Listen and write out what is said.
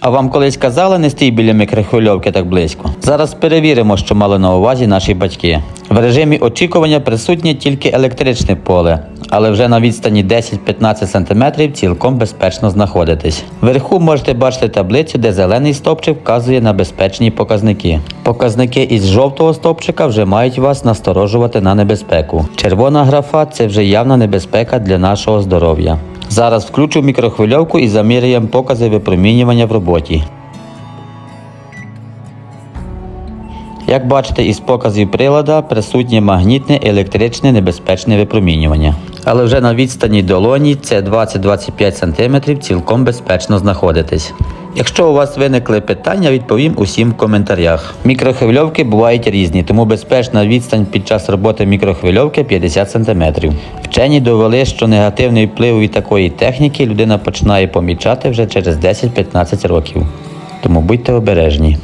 А вам колись казали не стій біля мікрохвильовки так близько? Зараз перевіримо, що мали на увазі наші батьки. В режимі очікування присутнє тільки електричне поле, але вже на відстані 10-15 см цілком безпечно знаходитись. Вверху можете бачити таблицю, де зелений стовпчик вказує на безпечні показники. Показники із жовтого стовпчика вже мають вас насторожувати на небезпеку. Червона графа це вже явна небезпека для нашого здоров'я. Зараз включу мікрохвильовку і заміряємо покази випромінювання в роботі. Як бачите із показів прилада, присутнє магнітне електричне небезпечне випромінювання. Але вже на відстані долоні це 20-25 см цілком безпечно знаходитись. Якщо у вас виникли питання, відповім усім в коментарях. Мікрохвильовки бувають різні, тому безпечна відстань під час роботи мікрохвильовки 50 см. Вчені довели, що негативний вплив від такої техніки людина починає помічати вже через 10-15 років. Тому будьте обережні.